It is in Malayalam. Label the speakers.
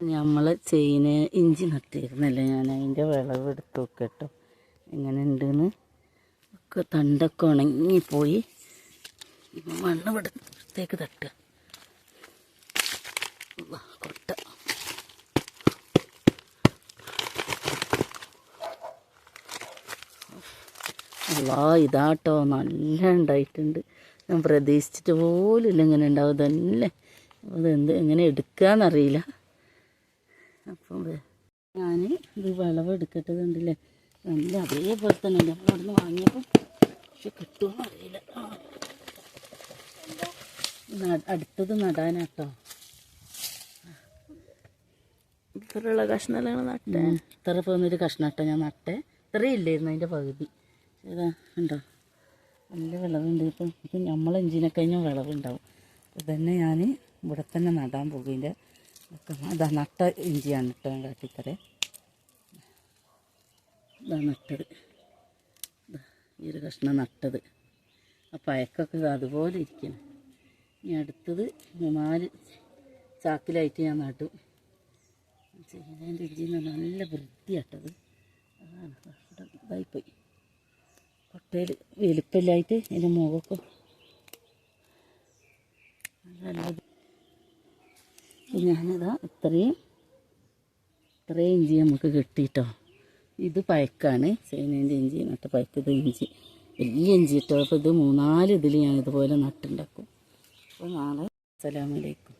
Speaker 1: നമ്മൾ ചെയിന് ഇഞ്ചി നട്ടിരുന്നല്ലേ ഞാൻ അതിന്റെ വിളവ് എടുത്ത് നോക്കട്ടോ. എങ്ങനെ ഉണ്ടെന്ന് ഒക്കെ തണ്ടൊക്കെ ഉണങ്ങിപ്പോയി. മണ്ണ് ഇവിടത്തേക്ക് തട്ടുക. കൊട്ട. അല്ലാ ഇതാട്ടോ. നല്ല ഉണ്ടായിട്ടുണ്ട്. ഞാൻ പ്രതീക്ഷിച്ചിട്ട് പോലും ഇല്ല ഇങ്ങനെ ഉണ്ടാവും തന്നെ അതെന്ത് എങ്ങനെ എടുക്കാന്നറിയില്ല. അപ്പം ഞാൻ ഇത് വിളവ് എടുക്കട്ടെ കണ്ടില്ലേ? നല്ല അതേപോലെ തന്നെ ഉണ്ട്. അപ്പോൾ അവിടുന്ന് വാങ്ങിയപ്പോൾ പക്ഷെ കിട്ടുമെന്ന് അറിയില്ല. അടുത്തത് നടാനാട്ടോ.
Speaker 2: ഇത്രയുള്ള കഷ്ണങ്ങൾ നട്ടെ.
Speaker 1: ഇത്ര പോകുന്നൊരു കഷ്ണാട്ടോ ഞാൻ നട്ടേ. ഇത്രയില്ലായിരുന്നു അതിന്റെ പകുതി. ഏതാ ഉണ്ടോ നല്ല വിളവുണ്ട്. ഇപ്പം ഇപ്പം നമ്മളെ എഞ്ചിനെ കഴിഞ്ഞാൽ വിളവുണ്ടാവും. അപ്പം തന്നെ ഞാൻ ഇവിടെ തന്നെ നടാൻ പോകും. ഇതിന്റെ അതാ നട്ട ഇഞ്ചിയാണ് കേട്ടോ ഞാൻ കാട്ടിത്തരേ ഇതാ നട്ടത് ഈ ഒരു കഷ്ണം നട്ടത് ആ പയക്കൊക്കെ അതുപോലെ ഇരിക്കണം ഇനി അടുത്തത് മൂന്നാൽ ചാക്കിലായിട്ട് ഞാൻ നട്ടു ചെയ്യുന്നതിന്റെ ഇഞ്ചിന്ന് നല്ല വൃത്തിയാട്ടത് അതാണ് ഇതായിപ്പോയി കൊട്ടയിൽ വലിപ്പമില്ലായിട്ട് ഇതിന്റെ മുഖമൊക്കെ നല്ലത് ഞാനിതാ ഇത്രയും ഇത്രയും ഇഞ്ചി നമുക്ക് കിട്ടിയിട്ടോ. ഇത് പയക്കാണ് സേനേന്റെ ഇഞ്ചി നട്ട പയക്കത് ഇഞ്ചി. വലിയ ഇഞ്ചി ഇട്ടോ അപ്പോൾ ഇത് മൂന്നാൽ ഇതിൽ ഞാൻ ഇതുപോലെ നട്ടുണ്ടാക്കും. അപ്പോൾ നാളെ അസ്സലാമലൈക്കും